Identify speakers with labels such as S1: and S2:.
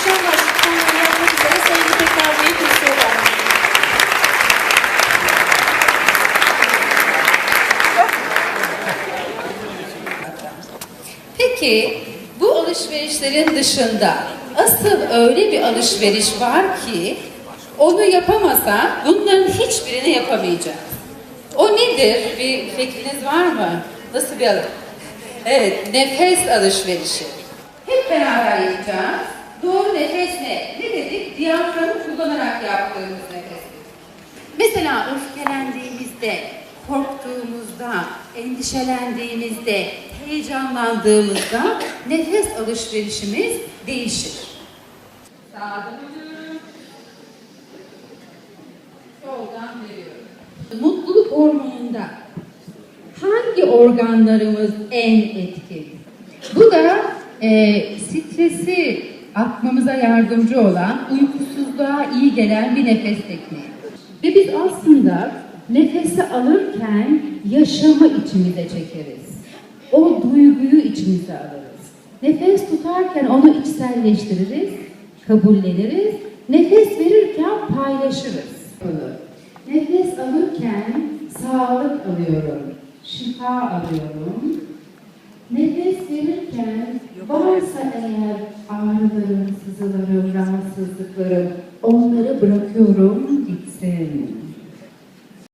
S1: muhteşem başlıklarını yapmak üzere sayılı tekrarlayıp istiyorlar.
S2: Peki bu alışverişlerin dışında asıl öyle bir alışveriş var ki onu yapamasa bunların hiçbirini yapamayacağız. O nedir? Bir fikriniz var mı? Nasıl bir alışveriş? Evet, nefes alışverişi. Hep beraber yapacağız. Nefes ne? Ne dedik? Diyaframı kullanarak yaptığımız nefes. Mesela öfkelendiğimizde, korktuğumuzda, endişelendiğimizde, heyecanlandığımızda nefes alışverişimiz değişir. Sağdan alıyorum. Soldan veriyorum. Mutluluk hormonunda hangi organlarımız en etkin? Bu da e, stresi atmamıza yardımcı olan, uykusuzluğa iyi gelen bir nefes tekniği. Ve biz aslında nefesi alırken yaşamı içimize çekeriz. O duyguyu içimize alırız. Nefes tutarken onu içselleştiririz, kabulleniriz. Nefes verirken paylaşırız. Nefes alırken sağlık alıyorum, şifa alıyorum. Nefes verirken varsa eğer ağrılarım, sızılarım, rahatsızlıklarım onları bırakıyorum gitsin.